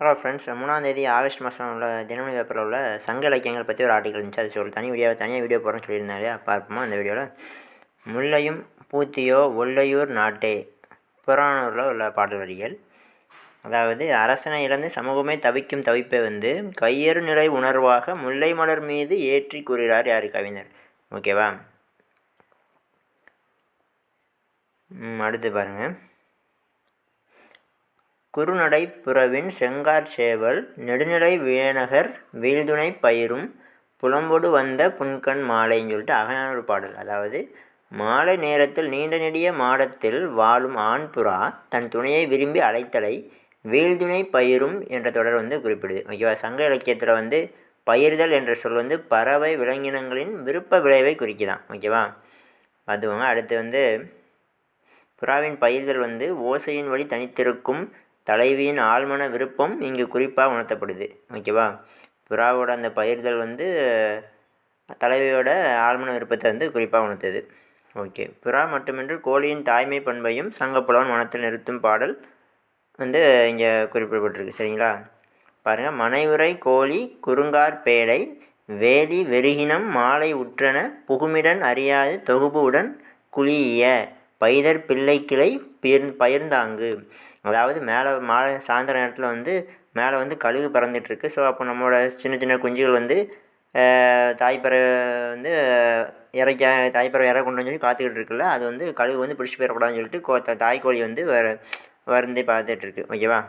Hello friends மூணாந்தேதி August மாதம் உள்ள தினமணி பேப்பரில் உள்ள சங்க இலக்கியங்கள் பற்றி ஒரு ஆர்டிக்கல் இருந்துச்சு. அது சொல்லி. தனி வீடியோ தனியாக வீடியோ போகிறேன்னு சொல்லியிருந்தாலே பார்ப்போமா அந்த வீடியோவில் முல்லையும் பூத்தியோ ஒல்லையூர் நாட்டே. புறானூரில் உள்ள பாடல் வரிகள் அதாவது அரசனை இழந்து சமூகமே தவிக்கும் தவிப்பை வந்து கையறு நிலை உணர்வாக முல்லை மலர் மீது ஏற்றி கூறுகிறார் யார்? கவிஞர். ஓகேவா ம், அடுத்து பாருங்கள் குறுநடை புறவின் செங்கார் சேவல் நெடுநிலை வேணகர் வீழ்துணை பயிரும் புலம்பொடு வந்த புன்கண் மாலைன்னு சொல்லிட்டு ஒரு பாடல். அதாவது மாலை நேரத்தில் நீண்ட நெடிய மாடத்தில் வாழும் ஆண் புறா தன் துணையை விரும்பி அழைத்தலை வீழ்துணை பயிரும் என்ற தொடர் வந்து குறிப்பிடுது. ஓகேவா சங்க இலக்கியத்தில் வந்து பயிர்தல் என்ற சொல் வந்து பறவை விலங்கினங்களின் விருப்ப விளைவை குறிக்குதான். ஓகேவா அதுவங்க. அடுத்து வந்து புறாவின் பயிர்தல் வந்து ஓசையின் வழி தனித்திருக்கும் தலைவியின் ஆழ்மன விருப்பம் இங்கு குறிப்பாக உணர்த்தப்படுது. ஓகேவா? புறாவோட அந்த பயிர்தல் வந்து தலைவியோட ஆழ்மன விருப்பத்தை வந்து குறிப்பாக உணர்த்துது. ஓகே. புறா மட்டுமின்றி கோழியின் தாய்மை பண்பையும் சங்கப்புலவன் மனத்தில் நிறுத்தும் பாடல் வந்து இங்கே குறிப்பிடப்பட்டிருக்கு. சரிங்களா? பாருங்கள் மனைவுரை கோழி குறுங்கார் பேடை வேலி வெறுகினம் மாலை உற்றன புகுமிடன் அறியாது தொகுப்பு குழிய குளிய பைதர் பிள்ளை கிளை பயிர் பயிர்ந்தாங்கு. அதாவது மேலே மாலை சாயந்தரம் நேரத்தில் வந்து மேலே வந்து கழுகு பறந்துட்டுருக்கு. ஸோ அப்போ நம்மளோட சின்ன சின்ன குஞ்சுகள் வந்து தாய்ப்பறை தாய்ப்பறவை வந்து இறைக்க தாய்ப்பறவை இறை கொண்டு சொல்லி காத்துக்கிட்டு இருக்குல்ல அது வந்து கழுகு வந்து பிடிச்சி போயிடக்கூடாதுன்னு சொல்லிட்டு கோ தாய்க்கோழி வந்து வர வருந்தி பார்த்துட்டு இருக்கு ஓகேவா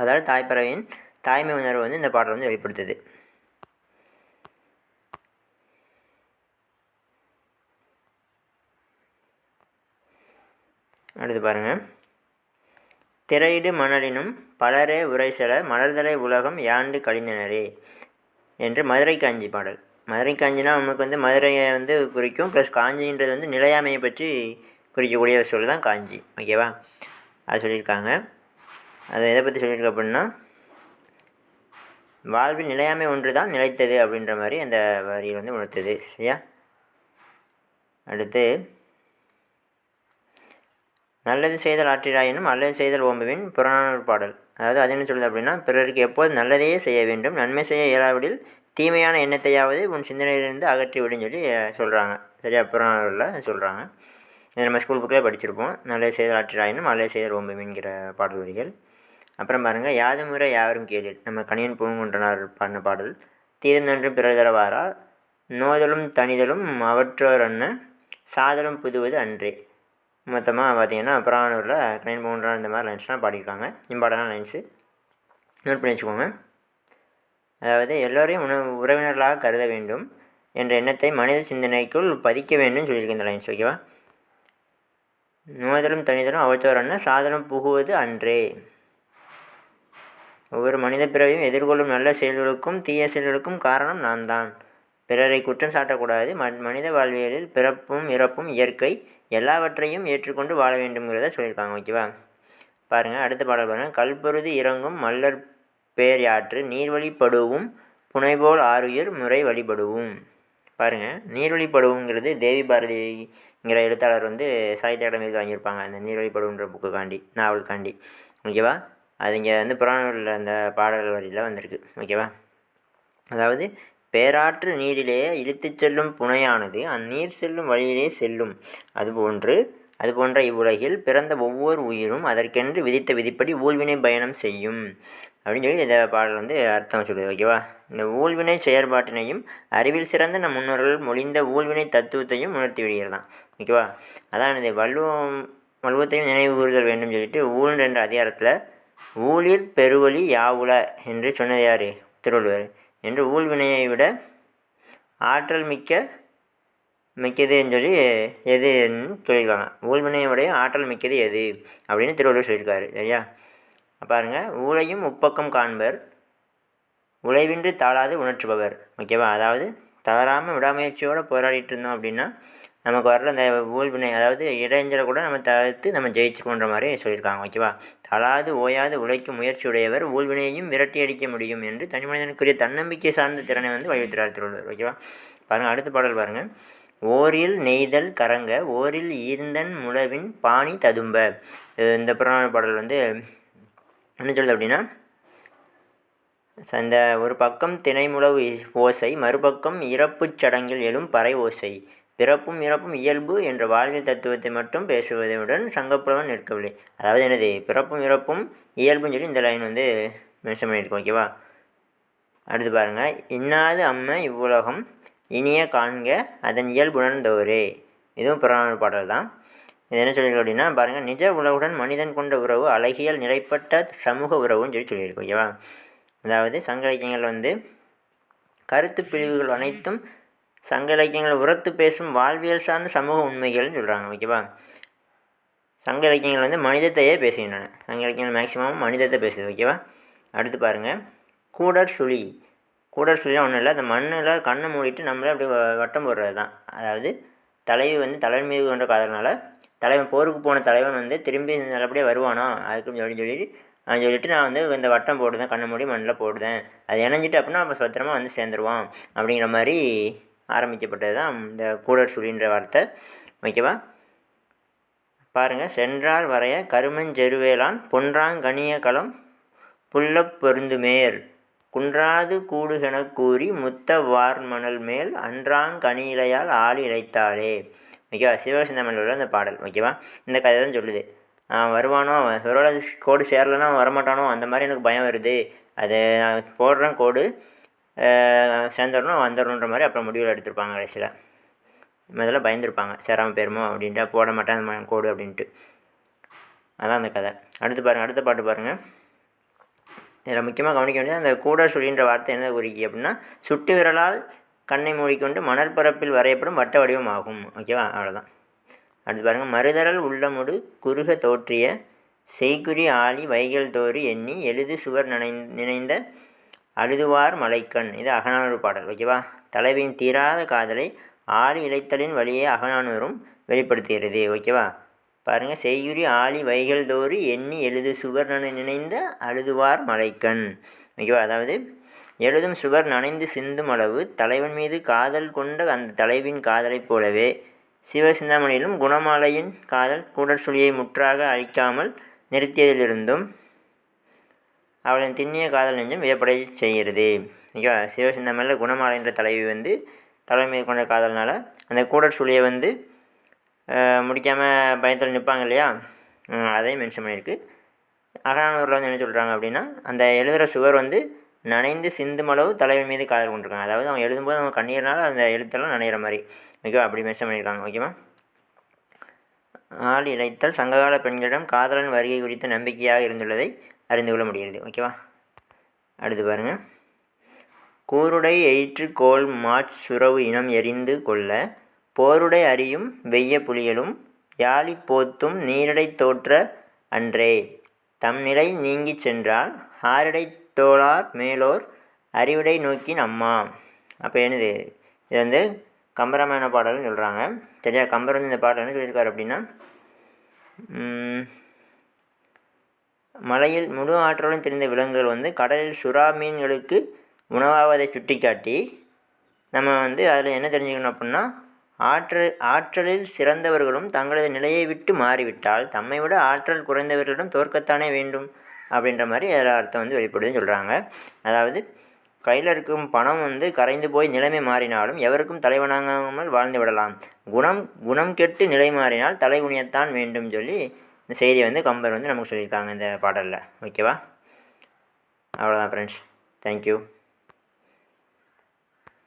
அதாவது தாய்ப்பறவையின் தாய்மை உணர்வு வந்து இந்த பாடல் வந்து வெளிப்படுத்துது. அடுத்து பாருங்கள் திரையிடு மணலினும் பலரே உரைசல மலர்தலை உலகம் யாண்டு கழிந்தனரே என்று மதுரை காஞ்சி பாடல். மதுரை காஞ்சினா நமக்கு வந்து மதுரையை வந்து குறிக்கும் ப்ளஸ் காஞ்சின்றது வந்து நிலையாமையை பற்றி குறிக்கக்கூடிய ஒரு சொல் தான் காஞ்சி. ஓகேவா அது சொல்லியிருக்காங்க. அது எதை பற்றி சொல்லியிருக்க அப்படின்னா வாழ்வில் நிலையாமை ஒன்று தான் நிலைத்தது அப்படின்ற மாதிரி அந்த வரியில் வந்து உணர்த்தது. சரியா? அடுத்து நல்லது செய்தல் ஆற்றிராயினும் அல்லது செய்தல் ஓம்புவின் புறநானூறு பாடல். அதாவது அது என்ன சொல்லுது அப்படின்னா பிறருக்கு எப்போது நல்லதையே செய்ய வேண்டும் நன்மை செய்ய இயலாவிடில் தீமையான எண்ணத்தையாவது உன் சிந்தனையிலிருந்து அகற்றி விடுன்னு சொல்லி சொல்கிறாங்க சரியா? புறநானூரில் சொல்கிறாங்க இது நம்ம ஸ்கூல் புக்கில் படிச்சிருப்போம். நல்லது செய்தல் ஆற்றிராயினும் அல்லது செய்தல் ஓம்புவின்கிற பாடல் வரிகள் அப்புறம் பாருங்கள் யாது முறை யாவரும் கேளு நம்ம கணியன் பூங்குன்றனார் பாடின பாடல். தீதம் நன்று பிறர் தரவாரா? நோதலும் தனிதலும் அவற்றோர் அண்ணன் சாதலும் புதுவது அன்றே. மொத்தமாக பார்த்தீங்கன்னா புறானூரில் கணியன் பூங்குன்றனார் இந்த மாதிரி லைன்ஸ்லாம் பாடியிருக்காங்க. இம்பார்ட்டண்டான லைன்ஸு நோட் பண்ணி வச்சுக்கோங்க. அதாவது எல்லோரையும் உணவு உறவினர்களாக கருத வேண்டும் என்ற எண்ணத்தை மனித சிந்தனைக்குள் பதிக்க வேண்டும் சொல்லியிருக்கேன் இந்த லைன்ஸ் ஓகேவா நோதலும் தனிதலும் அவற்றோர் சாதனம் புகுவது அன்றே. ஒவ்வொரு மனித பிறவையும் எதிர்கொள்ளும் நல்ல செயல்களுக்கும் தீய செயல்களுக்கும் காரணம் நான் தான் பிறரை குற்றம் சாட்டக்கூடாது. ம மனித வாழ்வியலில் பிறப்பும் இறப்பும் இயற்கை எல்லாவற்றையும் ஏற்றுக்கொண்டு வாழ வேண்டும்ங்கிறத சொல்லியிருக்காங்க ஓகேவா? பாருங்கள் அடுத்த பாடல் பாருங்கள் கல்பொருது இறங்கும் மல்லர் பேர் யாற்று நீர்வழிப்படுவும் புனைபோல் ஆறுயிர் முறை வழிபடுவும். பாருங்கள் நீர்வழிப்படுவுங்கிறது தேவி பாரதிங்கிற எழுத்தாளர் வந்து சாகித்ய அகாடமிக்கு வாங்கியிருப்பாங்க அந்த நீர்வழிப்படுவுன்ற புக்குக்காண்டி நாவலுக்காண்டி ஓகேவா? அது இங்கே வந்து புறானூரில் அந்த பாடல் வரியில் வந்திருக்கு ஓகேவா? அதாவது பேராற்று நீரிலே இழுத்துச் செல்லும் புனையானது அந்நீர் செல்லும் வழியிலே செல்லும். அதுபோன்று அதுபோன்ற இவ்வுலகில் பிறந்த ஒவ்வொரு உயிரும் அதற்கென்று விதித்த விதிப்படி ஊழ்வினை பயணம் செய்யும். அப்படின்னு சொல்லி இந்த பாடல் வந்து அர்த்தம் சொல்லுது ஓகேவா இந்த ஊழ்வினை செயற்பாட்டினையும் அறிவில் சிறந்த நம் முன்னோர்கள் மொழிந்த ஊழ்வினை தத்துவத்தையும் உணர்த்தி விடுகிறதாம் ஓகேவா அதான் இது வள்ளுவம் வள்ளுவத்தையும் நினைவு கூறுதல் வேண்டும் சொல்லிட்டு ஊழ் என்ற அதிகாரத்தில் ஊழிர் பெருவழி யாவுல என்று சொன்னது யார்? திருவள்ளுவர். என்று ஊழ்வினையை விட ஆற்றல் மிக்க மிக்கதுன்னு சொல்லி எதுன்னு சொல்லியிருக்காங்க. ஊழ்வினையுடைய ஆற்றல் மிக்கது எது? அப்படின்னு திருவள்ளுவர் சொல்லியிருக்காரு சரியா? பாருங்கள் ஊழையும் உப்பக்கம் காண்பர் உழைவின்றி தாழாது உணர்த்துபவர் ஓகேவா? அதாவது தளராமல் விடாமுயற்சியோடு போராடிட்டு இருந்தோம் அப்படின்னா நமக்கு வர்ற அந்த ஊழ்வினை அதாவது இடைஞ்சலை கூட நம்ம தவிர்த்து நம்ம ஜெயிச்சுக்கோன்ற மாதிரி சொல்லியிருக்காங்க ஓகேவா தளாது ஓயாது உழைக்கும் முயற்சியுடையவர் ஊழ்வினையையும் விரட்டி அடிக்க முடியும் என்று தனி மனிதனுக்குரிய தன்னம்பிக்கை சார்ந்த திறனை வந்து வலியுறுத்துறார் திருவள்ளுவர் ஓகேவா பாருங்கள் அடுத்த பாடல் பாருங்கள் ஓரில் நெய்தல் கரங்க ஓரில் ஈர்ந்தன் முழவின் பாணி ததும்ப. இந்த புறநானூறு பாடல் வந்து என்ன சொல்லுது அப்படின்னா? அந்த இந்த ஒரு பக்கம் திணைமுளவு ஓசை மறுபக்கம் இறப்புச் சடங்கில் எழும் பறை ஓசை. பிறப்பும் இறப்பும் இயல்பு என்ற வாழ்வியல் தத்துவத்தை மட்டும் பேசுவதுடன் சங்கப்புலவன் நிற்கவில்லை. அதாவது என்னது? பிறப்பும் இறப்பும் இயல்புன்னு சொல்லி இந்த லைன் வந்து மென்ஷன் பண்ணியிருக்கோம் ஓகேவா அடுத்து பாருங்கள் இன்னாது அம்மை இவ்வுலகம் இனிய காண்க அதன் இயல்புணர்ந்தோரே இதுவும் புறநானூறு பாடல் தான். இது என்ன சொல்லியிருக்கோம் அப்படின்னா பாருங்கள் நிஜ உலகுடன் மனிதன் கொண்ட உறவு அழகியல் நிலைப்பட்ட சமூக உறவுன்னு சொல்லி சொல்லியிருக்கோம் ஓகேவா அதாவது சங்க இலக்கியங்கள் வந்து கருத்து பிரிவுகள் அனைத்தும் சங்க இலக்கியங்களை உரத்து பேசும் வாழ்வியல் சார்ந்த சமூக உண்மைகள்னு சொல்கிறாங்க ஓகேவா சங்க இலக்கியங்கள் வந்து மனிதத்தையே பேசுகின்றன. சங்க இலக்கியங்கள் மேக்சிமம் மனிதத்தை பேசுது ஓகேவா அடுத்து பாருங்கள் கூடர் சுழி. கூடர் சுழிலாம் ஒன்றும் இல்லை. அந்த மண்ணில் கண்ணை மூடிட்டு நம்மளே அப்படியே வட்டம் போடுறது தான். அதாவது தலைவி வந்து தலைவன் மீது கொண்ட காதலனால தலைவன் போருக்கு போன தலைவன் வந்து திரும்பி நல்லபடியாக வருவானா? அதுக்குன்னு சொல்லி சொல்லிட்டு அவன் சொல்லிட்டு நான் வந்து இந்த வட்டம் போடுதேன் கண்ணை மூடி மண்ணில் போடுதேன் அது இணைஞ்சிட்டு அப்படின்னா அப்போ பத்திரமா வந்து சேர்ந்துருவான் அப்படிங்கிற மாதிரி ஆரம்பிக்கப்பட்டது தான் இந்த கூடர் சுழின்ற வார்த்தை. ஓகேவா? பாருங்கள் சென்றார் வரைய கருமஞ்செருவேலான் பொன்றாங்கனிய களம் புல்லப் பொருந்துமேர். குன்றாது கூடுகெனக் கூறி முத்த வார்மணல் மேல் அன்றாங்கனியிலையால் ஆள் ஆளி இழைத்தாளே. ஓகேவா? சிவசிந்தமனில் உள்ள அந்த பாடல். ஓகேவா? இந்த கதை தான் சொல்லுது வருவானோ? அவன் கோடு சேரலைன்னா வரமாட்டானோ? அந்த மாதிரி எனக்கு பயம் வருது. அது நான் போடுறேன் கோடு. சேர்ந்துடணும் வந்துடணுன்ற மாதிரி அப்புறம் முடிவில் எடுத்திருப்பாங்க கடைசியில். முதல்ல பயந்துருப்பாங்க சேராமல் போயிருமோ அப்படின்ட்டு போட மாட்டேன் அந்த கோடு அப்படின்ட்டு. அதான் அந்த கதை. அடுத்து பாருங்கள் அடுத்த பாட்டு பாருங்கள் இதில் முக்கியமாக கவனிக்க வேண்டியது அந்த கூட சுழின்ற வார்த்தை என்ன குறிக்கி அப்படின்னா சுட்டு விரலால் கண்ணை மூடிக்கொண்டு மணற்பரப்பில் வரையப்படும் வட்ட வடிவம் ஆகும் ஓகேவா அவ்வளோதான் அடுத்து பாருங்கள் மறுதரல் உள்ளமுடு குறுக தோற்றிய செய்குறி ஆழி வைகல் தோறு எண்ணி எழுது சுவர் நினை நினைந்த அழுதுவார் மலைக்கண். இது அகநானூறு பாடல். ஓகேவா தலைவியின் தீராத காதலை ஆழி இழைத்தலின் வழியே அகநானூறும் வெளிப்படுத்துகிறது. ஓகேவா பாருங்கள் செய்யுறி ஆழி வைகள் தோறு எண்ணி எழுது சுவர் நினைந்த அழுதுவார் மலைக்கண். ஓகேவா அதாவது எழுதும் சுவர் நனைந்து சிந்தும் அளவு தலைவன் மீது காதல் கொண்ட அந்த தலைவின் காதலைப் போலவே சிவசிந்தாமணியிலும் குணமாலையின் காதல் கூடல் சுழியை முற்றாக அழிக்காமல் நிறுத்தியதிலிருந்தும் அவளின் திண்ணிய காதல் நெஞ்சம் வியப்படை செய்கிறது. ஓகேவா சிவசிந்தாமணியில் குணமாலைன்ற தலைவி வந்து தலைமை கொண்ட காதல்னால் அந்த கூடல் சுழியை வந்து முடிக்காமல் பயத்தில் நிற்பாங்க இல்லையா? அதையும் மென்ஷன் பண்ணியிருக்கு. அகனானூரில் வந்து என்ன சொல்கிறாங்க அப்படின்னா அந்த எழுதுகிற சுவர் வந்து நனைந்து சிந்தும் அளவு மீது காதல் கொண்டிருக்காங்க. அதாவது அவங்க எழுதும்போது அவங்க கண்ணீர்னால அந்த எழுத்தெல்லாம் நனைகிற மாதிரி. ஓகேவா? அப்படி மென்ஷன் பண்ணியிருக்காங்க. ஓகேவா? ஆள் இழைத்தல் சங்ககால பெண்களிடம் காதலன் வருகை குறித்த நம்பிக்கையாக இருந்துள்ளதை அறிந்து கொள்ள முடிகிறது. ஓகேவா? அடுத்து பாருங்கள் கூருடை எயிற்று கோல் மாச் சுரவு இனம் எரிந்து கொள்ள போருடை அறியும் வெய்ய புலிகளும் யாழி போத்தும் நீரிடை தோற்ற அன்றே. தம் நிலை நீங்கிச் சென்றால் ஆரிடை தோளார் மேலோர் அறிவுடை நோக்கின் அம்மா. அப்போ என்னது? இது வந்து கம்பராமாயண பாடல்னு சொல்கிறாங்க சரியா? கம்பர் வந்து இந்த பாடல் என்ன சொல்லியிருக்காரு அப்படின்னா மலையில் முழு ஆற்றலும் தெரிந்த விலங்குகள் வந்து கடலில் சுறா மீன்களுக்கு உணவாவதை சுட்டிக்காட்டி நம்ம வந்து அதில் என்ன தெரிஞ்சுக்கணும் அப்படின்னா ஆற்றல் ஆற்றலில் சிறந்தவர்களும் தங்களது நிலையை விட்டு மாறிவிட்டால் தம்மை விட ஆற்றல் குறைந்தவர்களிடம் தோற்கத்தானே வேண்டும் அப்படின்ற மாதிரி அதில் அர்த்தம் வந்து வெளிப்படுதுன்னு சொல்கிறாங்க அதாவது கையில் இருக்கும் பணம் வந்து கரைந்து போய் நிலைமை மாறினாலும் எவருக்கும் தலைவனாகாமல் வாழ்ந்து விடலாம். குணம் குணம் கெட்டு நிலை மாறினால் தலை குனியத்தான் வேண்டும் சொல்லி இந்த செய்தியை வந்து கம்பர் வந்து நமக்கு சொல்லியிருக்காங்க இந்த பாடலில். ஓகேவா? அவ்வளோதான் ஃப்ரெண்ட்ஸ் தேங்க்யூ